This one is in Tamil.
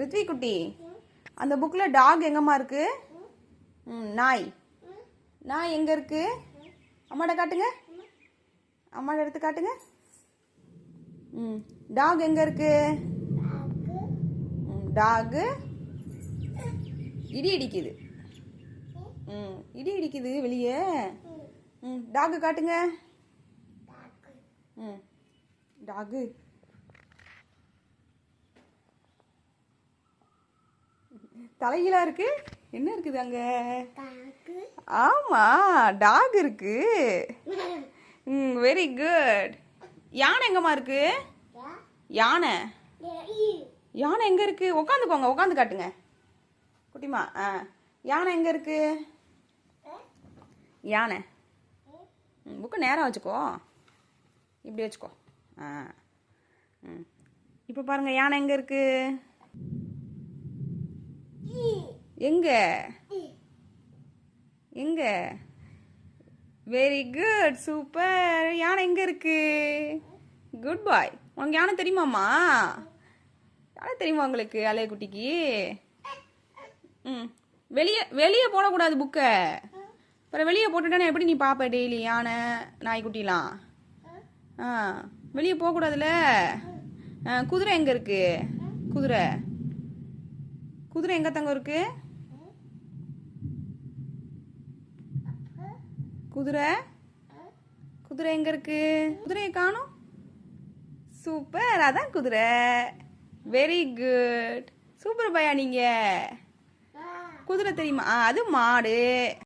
ரித்வி குட்டி அந்த புக்கில் டாக் எங்கம்மா இருக்கு? ம் நாய். நாய் எங்கே இருக்கு? அம்மாட்ட காட்டுங்க. அம்மாட்ட எடுத்து காட்டுங்க. ம் டாக் எங்கே இருக்கு? ம் டாகு இடி இடிக்குது. ம் இடி இடிக்குது வெளியே. ம் டாகு காட்டுங்க. ம் டாகு தலைகீழா இருக்கு. என்ன இருக்குது அங்க? ஆமா டாக் இருக்கு. ம் வெரி குட் யானை எங்கம்மா இருக்கு? யானை. யானை எங்க இருக்கு? உட்காந்துக்கோங்க உட்காந்து காட்டுங்க. குட்டிமா ஆ. யானை எங்க இருக்கு? யானை. புக்கை நேரம் வச்சுக்கோ. இப்படி வச்சுக்கோ. ஆ. ம். இப்போ பாருங்க யானை எங்க இருக்கு? எங்க? எங்க? வெரி குட் சூப்பர் யானை எங்க இருக்கு? குட் பாய் உனக்கு யானை தெரியுமாம்மா? யானை தெரியுமா உங்களுக்கு அலைய குட்டிக்கு? ம். வெளியே வெளியே போடக்கூடாது புக்கை அப்புறம் வெளியே போட்டுட்டேன்னா எப்படி நீ பார்ப்ப டெய்லி யானை நாய்க்குட்டிலாம்? ஆ. வெளியே போகக்கூடாதுல்ல குதிரை எங்கே இருக்குது குதிரை. குதிரை எங்கே தங்க இருக்குது குதிரை? குதிரை எங்க இருக்கு? குதிரையை காணும். சூப்பர். அதான் குதிரை. வெரி குட் சூப்பர் பையா நீங்க. குதிரை தெரியுமா? அது மாடு.